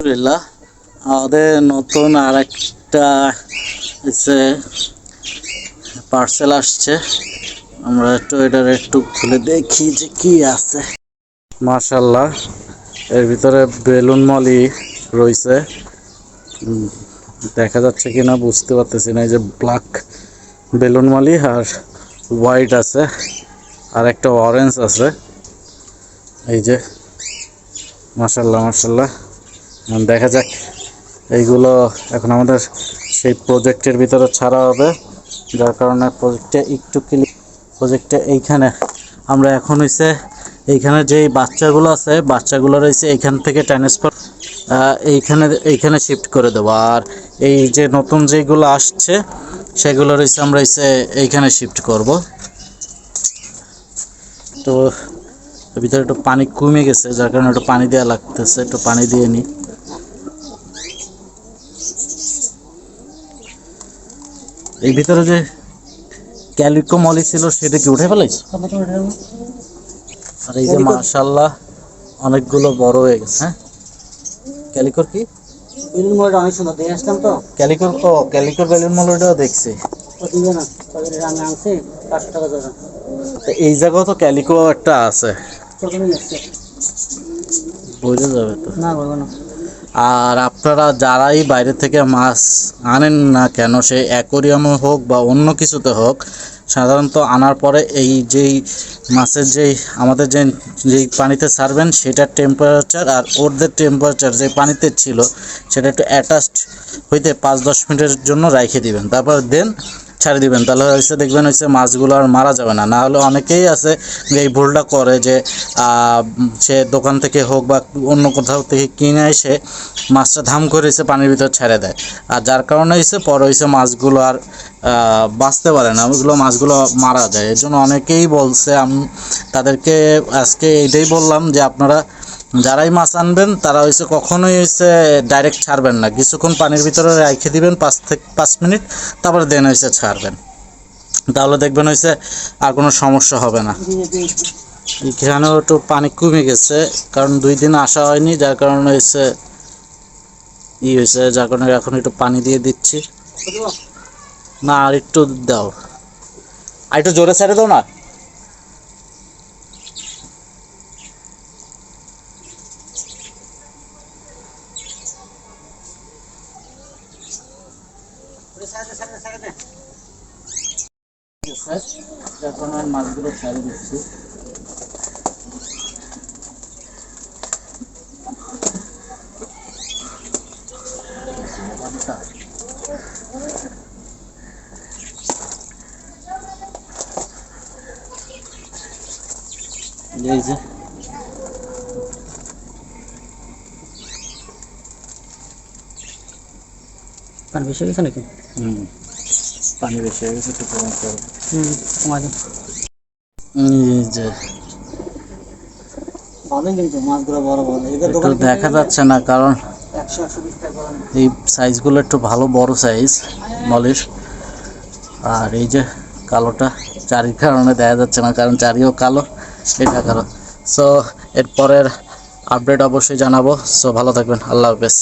আলহামদুলিল্লাহ। আমাদের নতুন আর একটা পার্সেল আসছে। আমরা একটু একটু খুলে দেখি যে কি আছে। মাশাল্লাহ এর ভিতরে বেলুন মলি রয়েছে। দেখা যাচ্ছে কিনা বুঝতে পারতেছি না, এই যে ব্ল্যাক বেলুন মলি আর হোয়াইট আছে। আর একটা অরেঞ্জ আছে। এই যে মাশাল্লাহ মাশাল্লাহ দেখা যাক। এইগুলো এখন আমাদের সেই প্রজেক্টের ভিতরে ছাড়া হবে, যার কারণে প্রজেক্টে একটু ক্লিক প্রজেক্টে এইখানে আমরা এখন হইছে, এইখানে যেই বাচ্চাগুলো আছে, বাচ্চাগুলো রয়েছে এইখান থেকে ট্রান্সফার এইখানে এইখানে শিফট করে দেবো। আর এই যে নতুন যেগুলো আসছে, সেগুলো রয়েছে আমরা হইছে এইখানে শিফট করব। তো ভিতরে একটু পানি কমে গেছে, যার কারণে একটু পানি দেওয়া লাগতেছে, একটু পানি দিয়ে নিই। এই ভিতরে যে ক্যালিকো মলি ছিল সেটা কি উঠে ফেলাইছ আর এই যে মাশাল্লাহ অনেকগুলো বড় হয়ে গেছে হ্যাঁ? ক্যালিকোর কি? বেলুন মলটা অনেক সুন্দর দিয়ে আসলাম তো। ক্যালিকোর ও ক্যালিকোর বেলুন মল ওটাও দেখছি এই জায়গাও তো ক্যালিকো একটা আছে। বোঝা যাবে তো। না বলব না। আর আপনারা যারাই বাইরে থেকে মাছ আনেন না কেন, সে অ্যাকোরিয়ামে হোক বা অন্য কিছুতে হোক, সাধারণত আনার পরে এই যেই মাছের যেই আমাদের যে যেই পানিতে ছাড়বেন সেটার টেম্পারেচার আর ওদের টেম্পারেচার যে পানিতে ছিল, সেটা একটু অ্যাটাচড হইতে পাঁচ দশ মিনিটের জন্য রাইখে দিবেন। তারপর দেন ছাড়ে দিবেন। তাহলে হয়েছে দেখবেন হয়েছে মাছগুলো আর মারা যাবে না। না হলে অনেকেই আছে এই ভুলটা করে যে সে দোকান থেকে হোক বা অন্য কোথাও থেকে কিনে এসে মাছটা ধাম করে এসে পানির ভিতর ছেড়ে দেয়। আর যার কারণে হয়েছে পরে হয়েছে মাছগুলো আর বাঁচতে পারে না। ওইগুলো মাছগুলো মারা যায়। এর জন্য অনেকেই বলছে, আমি, তাদেরকে আজকে এটাই বললাম যে আপনারা যারাই মাছ আনবেন, তারা হয়েছে কখনোই হয়েছে ডাইরেক্ট ছাড়বেন না। কিছুক্ষণ পানির ভিতরে রেখে দিবেন, পাঁচ থেকে পাঁচ মিনিট, তারপরে দেন হয়েছে ছাড়বেন। তাহলে দেখবেন হয়েছে আর কোনো সমস্যা হবে না। এখানেও একটু পানি কমে গেছে, কারণ দুই দিন আসা হয়নি, যার কারণে হয়েছে ই হয়েছে যার কারণে এখন একটু পানি দিয়ে দিচ্ছি। না, আর একটু দাও। আর একটু জোরে ছেড়ে দাও না? মাছগুলো ছেড়ে দিচ্ছি। এই যে। পানি বেশি গেছে নাকি? হুম পানি বেশি হয়ে গেছে একটু হুম কমা দিন যে একটু দেখা যাচ্ছে না কারণ এই সাইজগুলো একটু ভালো বড় সাইজ মলির আর এই যে কালোটা চারির কারণে দেখা যাচ্ছে না কারণ চারিও কালো এটা কালো। সো এরপরের আপডেট অবশ্যই জানাব। সো ভালো থাকবেন আল্লাহ হাফেজ।